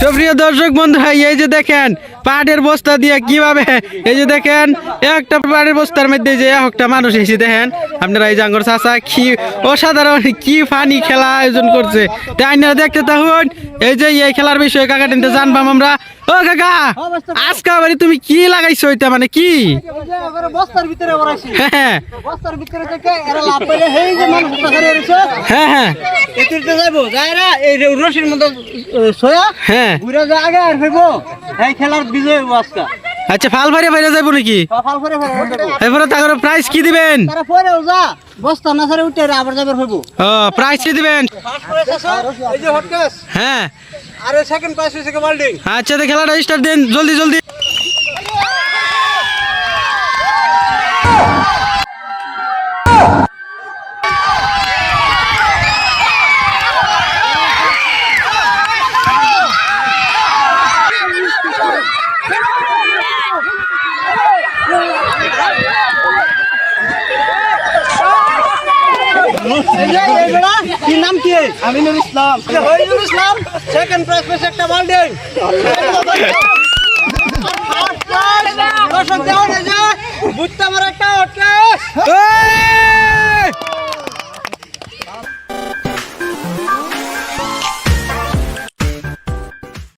সুপ্রিয় দর্শক বন্ধুরা এই যে দেখেন পাটের বস্তা দিয়ে কীভাবে এই যে দেখেন একটা পাটের বস্তার মধ্যে যে একটা মানুষ এসে দেখেন আপনারা এই জাঙ্গর চাষা কি অসাধারণ কি ফানি খেলা আয়োজন করছে। তাই আপনারা দেখতে থাকুন এই যে এই খেলার বিষয়ে কাকা টিনতে জানবাম আমরা। ও কাকা আজকে আবার তুমি কি লাগাইছো এটা মানে কি? বস্তার ভিতরে হ্যাঁ বস্তার ভিতরে থেকে এরা লাভ পাইলে হেই যে মানুষ হ্যাঁ। হ্যাঁ এতিরতে যাইবো যাইরা এই রশির মধ্যে সোয়া হ্যাঁ। ঘুরে যা আগে আর ফেরবো এই খেলার বিজয় হইবো আজকে। আচ্ছা ফাল ফারে বাইরে যাব নাকি? ফাল ফেরবো এরপরে তারপরে প্রাইজ কি দিবেন? তারা পরেও যা বস্তা না সারে উঠে আবার যাবার ফেরবো ও প্রাইজ কি দিবেন? এই যে হটকেস হ্যাঁ। আর সেকেন্ড প্রাইস হইছে বাল্ডিং আচ্ছা তো খেলাটা স্টার্ট দেন জলদি জলদি। কি নাম কি আমিনুল ইসলাম হইনুল ইসলাম সেকেন্ড প্রাইজ পেয়েছে একটা বাল্ডিং দর্শক